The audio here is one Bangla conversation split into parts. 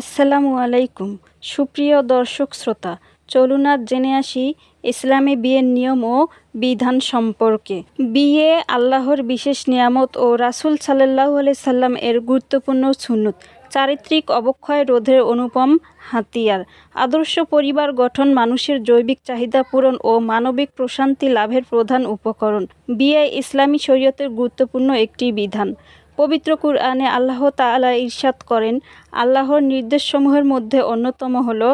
আসসালামু আলাইকুম। সুপ্রিয় দর্শক শ্রোতা, চলুন আজ জেনে আসি ইসলামী বিয়ের নিয়ম ও বিধান সম্পর্কে। বিয়ে আল্লাহর বিশেষ নিয়ামত ও রাসূল আলাইহি সাল্লাম এর গুরুত্বপূর্ণ সুন্নত। চারিত্রিক অবক্ষয় রোধের অনুপম হাতিয়ার। আদর্শ পরিবার গঠন, মানুষের জৈবিক চাহিদা পূরণ ও মানবিক প্রশান্তি লাভের প্রধান উপকরণ। বিয়ে ইসলামী শরীয়তের গুরুত্বপূর্ণ একটি বিধান। পবিত্র কুরআনে আল্লাহ তালা ইরশাদ করেন, আল্লাহর নির্দেশসমূহের মধ্যে অন্যতম হলো,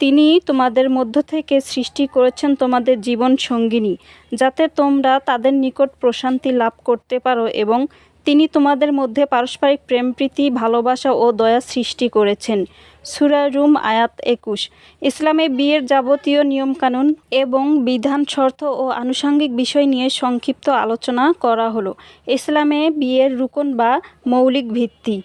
তিনি তোমাদের মধ্য থেকে সৃষ্টি করেছেন তোমাদের জীবন সঙ্গিনী, যাতে তোমরা তাদের নিকট প্রশান্তি লাভ করতে পারো এবং তিনি তোমাদের মধ্যে পারস্পরিক প্রেমপ্রীতি, ভালোবাসা ও দয়া সৃষ্টি করেছেন। সুরা রুম আয়াত একুশ। ইসলামে বিয়ের যাবতীয় নিয়মকানুন এবং বিধান শর্ত ও আনুষাঙ্গিক বিষয় নিয়ে সংক্ষিপ্ত আলোচনা করা হলো। ইসলামে বিয়ের রুকন বা মৌলিক ভিত্তি।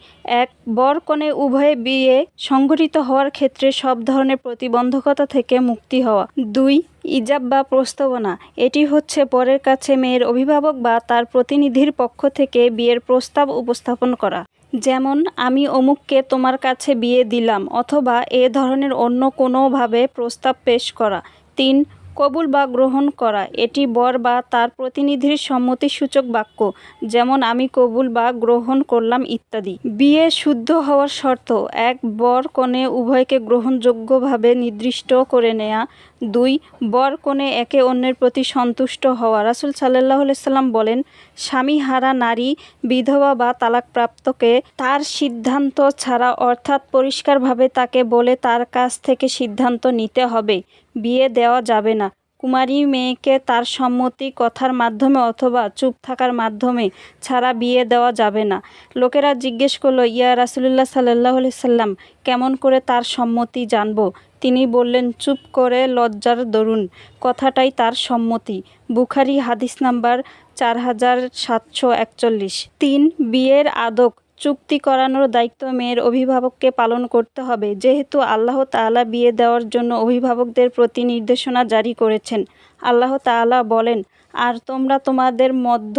এক বর কনে উভয়ে বিয়ে সংঘটিত হওয়ার ক্ষেত্রে সব ধরনের প্রতিবন্ধকতা থেকে মুক্তি হওয়া। দুই ইজাব বা প্রস্তাবনা, এটি হচ্ছে পরের কাছে মেয়ের অভিভাবক বা তার প্রতিনিধির পক্ষ থেকে বিয়ের প্রস্তাব উপস্থাপন করা। যেমন, আমি অমুককে তোমার কাছে বিয়ে দিলাম অথবা এ ধরনের অন্য কোনোভাবে প্রস্তাব পেশ করা। তিন কবুল বা গ্রহণ করা। এটি বর বা তার প্রতিনিধির সম্মতিসূচক বাক্য, যেমন আমি কবুল বা গ্রহণ করলাম ইত্যাদি। বিয়ে শুদ্ধ হওয়ার শর্ত, এক, বর কনে উভয়কে গ্রহণযোগ্যভাবে নির্দিষ্ট করে নেয়া। দুই, বর কনে একে অন্যের প্রতি সন্তুষ্ট হওয়া। রাসুল সাল্লাহ সাল্লাম বলেন, স্বামী হারা নারী, বিধবা বা তালাকপ্রাপ্তকে তার সিদ্ধান্ত ছাড়া অর্থাৎ পরিষ্কারভাবে তাকে বলে তার কাছ থেকে সিদ্ধান্ত নিতে হবে। বিয়ে দেওয়া যাবে না। কুমারী মেয়েকে তার সম্মতি কথার মাধ্যমে অথবা চুপ থাকার মাধ্যমে ছাড়া বিয়ে দেওয়া যাবে না। লোকেরা জিজ্ঞেস করল, ইয়া রাসুলুল্লাহ সাল্লাহ সাল্লাম, কেমন করে তার সম্মতি জানব? তিনি বললেন, চুপ করে লজ্জার দরুন, কথাটাই তার সম্মতি। বুখারি হাদিস নাম্বার চার হাজার সাতশো একচল্লিশ। তিন, বিয়ের আদক। চুক্তি করানোর দায়িত্ব মেয়ের অভিভাবককে পালন করতে হবে। যেহেতু আল্লাহ তাআলা বিয়ে দেওয়ার জন্য অভিভাবকদের প্রতি নির্দেশনা জারি করেছেন, আল্লাহ তাআলা বলেন আর তোমরা তোমাদের মধ্য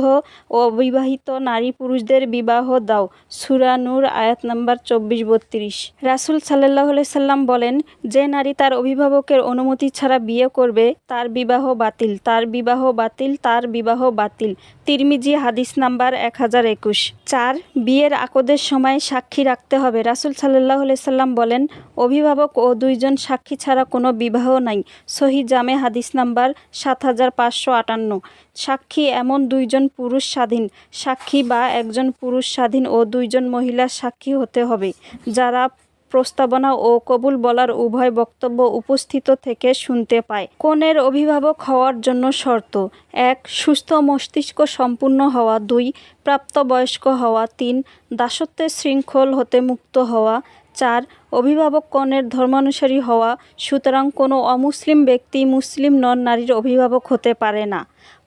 অবিবাহিত নারী পুরুষদের বিবাহ দাও। সূরা নূর, আয়াত নাম্বার চব্বিশ, বত্রিশ। রাসূল সাল্লাহ সাল্লাম বলেন, যে নারী তার অভিভাবকের অনুমতি ছাড়া বিয়ে করবে, তার বিবাহ বাতিল, তার বিবাহ বাতিল, তার বিবাহ বাতিল। তিরমিজি, হাদিস নাম্বার এক হাজার একুশ। চার, বিয়ের আকদের সময় সাক্ষী রাখতে হবে। রাসূল সাল্লাহ সাল্লাম বলেন, অভিভাবক ও দুইজন সাক্ষী ছাড়া কোনো বিবাহ নাই। সহি জামে হাদিস নাম্বার সাত হাজার পাঁচশো আটান্ন। সাক্ষী এমন দুইজন পুরুষ স্বাধীন, সাক্ষী বা একজন পুরুষ স্বাধীন ও দুইজন মহিলা সাক্ষী হতে হবে। যারা প্রস্তাবনা ও কবুল বলার উভয় বক্তব্য উপস্থিত থেকে শুনতে পায়। কনের অভিভাবক হওয়ার জন্য শর্ত, এক, সুস্থ মস্তিষ্ক সম্পূর্ণ হওয়া, দুই, প্রাপ্তবয়স্ক হওয়া, তিন, দাসত্বের শৃঙ্খল হতে মুক্ত হওয়া, চার, অভিভাবক কনের ধর্মানুসারী হওয়া, সুতরাং কোনো অমুসলিম ব্যক্তি মুসলিম নন, নারীর অভিভাবক হতে পারে না।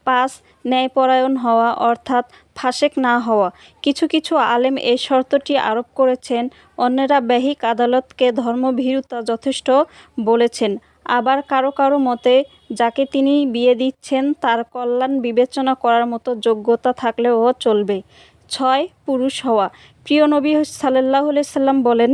পাঁচ ন্যায়পরায়ণ হওয়া অর্থাৎ ফাসেক না হওয়া। কিছু কিছু আলেম এই শর্তটি আরোপ করেছেন, অন্যেরা ব্যহিক আদালতকে ধর্মভীরুতা যথেষ্ট বলেছেন। আবার কারও কারও মতে, যাকে তিনি বিয়ে দিচ্ছেন, তার কল্যাণ বিবেচনা করার মতো যোগ্যতা থাকলেও চলবে। ছয়, পুরুষ হওয়া। প্রিয় নবী সাল্লাহ সাল্লাম বলেন,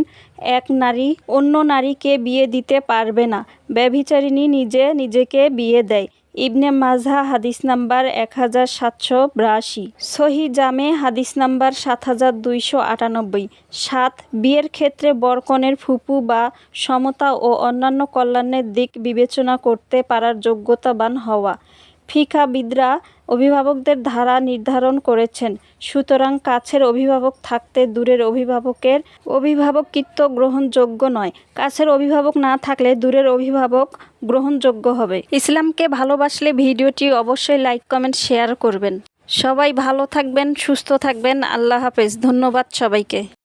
এক নারী অন্য নারীকে বিয়ে দিতে পারবে না। ব্যভিচারিণী নিজে নিজেকে বিয়ে দেয়। ইবনে মাঝা হাদিস নাম্বার এক হাজার সাতশো বিরাশি। সহি জামে হাদিস নাম্বার সাত হাজার দুইশো আটানব্বই। সাত, বিয়ের ক্ষেত্রে বরকনের ফুপু বা সমতা ও অন্যান্য কল্যাণের দিক বিবেচনা করতে পারার যোগ্যতাবান হওয়া। ফিকাবিদরা অভিভাবকদের ধারা নির্ধারণ করেছেন। সুতরাং কাছের অভিভাবক থাকতে দূরের অভিভাবকের অভিভাবকত্ব গ্রহণযোগ্য নয়। কাছের অভিভাবক না থাকলে দূরের অভিভাবক গ্রহণযোগ্য হবে। ইসলামকে ভালোবাসলে ভিডিওটি অবশ্যই লাইক, কমেন্ট, শেয়ার করবেন। সবাই ভালো থাকবেন, সুস্থ থাকবেন। আল্লাহ হাফেজ। ধন্যবাদ সবাইকে।